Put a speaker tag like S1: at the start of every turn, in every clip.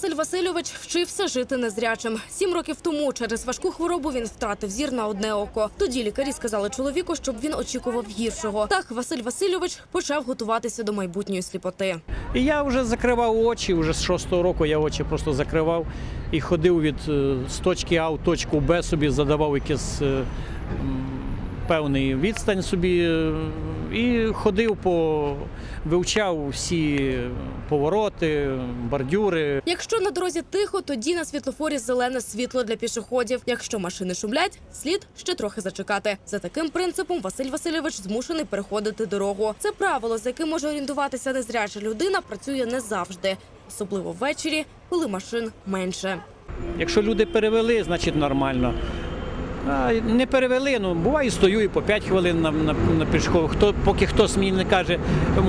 S1: Василь Васильович вчився жити незрячим. Сім років тому через важку хворобу він втратив зір на одне око. Тоді лікарі сказали чоловіку, щоб він очікував гіршого. Так Василь Васильович почав готуватися до майбутньої сліпоти.
S2: І я вже закривав очі, вже з шостого року я очі просто закривав і ходив від е, з точки А в точку Б собі, задавав якийсь е, певний відстань собі е, і ходив по вивчав всі повороти, бордюри.
S1: Якщо на дорозі тихо, тоді на світлофорі зелене світло для пішоходів. Якщо машини шумлять, слід ще трохи зачекати. За таким принципом Василь Васильович змушений переходити дорогу. Це правило, за яким може орієнтуватися незряча людина, працює не завжди, особливо ввечері, коли машин менше.
S2: Якщо люди перевели, значить нормально. Не перевели, ну буває, стою і по 5 хвилин на, на, на пішохід. Хто, поки хтось мені не каже,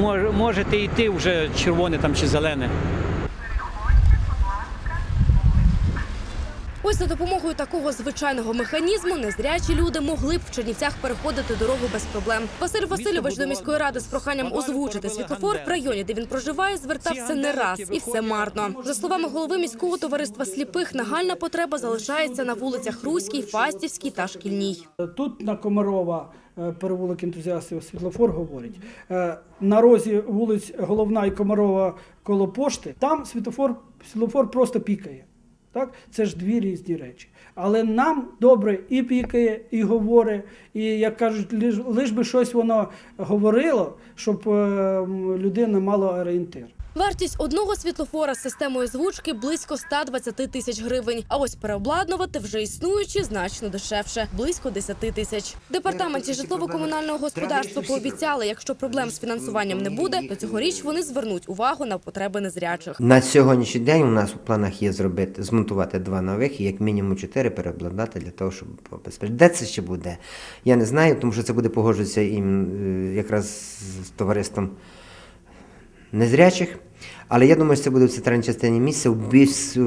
S2: «Мож- можете йти вже червоне там чи зелене.
S1: Ось за допомогою такого звичайного механізму незрячі люди могли б в Чернівцях переходити дорогу без проблем. Василь Васильович до міської ради з проханням озвучити світлофор в районі, де він проживає, звертався не раз і все марно. За словами голови міського товариства сліпих, нагальна потреба залишається на вулицях Руській, Фастівській та Шкільній.
S3: Тут на Комарова е, перевулок ентузіастів світлофор говорить. Е, На розі вулиць Головна і Комарова коло пошти, там світлофор, світлофор просто пікає. Так? Це ж дві різні речі. Але нам добре і пікає, і говорить, і як кажуть, лиш, лиш би щось воно говорило, щоб е, людина мала орієнтир.
S1: Вартість одного світлофора з системою звучки близько 120 тисяч гривень. А ось переобладнувати вже існуючі значно дешевше близько 10 тисяч. Департаменті житлово-комунального господарства пообіцяли, якщо проблем з фінансуванням не буде, то цьогоріч вони звернуть увагу на потреби незрячих.
S4: На сьогоднішній день у нас у планах є зробити, змонтувати два нових і як мінімум чотири переобладнати для того, щоб безпечно. Де це ще буде? Я не знаю, тому що це буде погоджуватися їм е, якраз з товариством незрячих. Але я думаю, що це буде в центральній частині місця в більш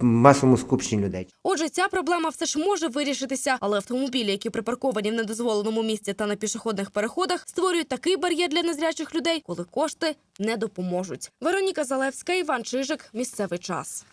S4: в масовому скупченні людей.
S1: Отже, ця проблема все ж може вирішитися, але автомобілі, які припарковані в недозволеному місці та на пішохідних переходах, створюють такий бар'єр для незрячих людей, коли кошти не допоможуть. Вероніка Залевська, Іван Чижик. Місцевий час.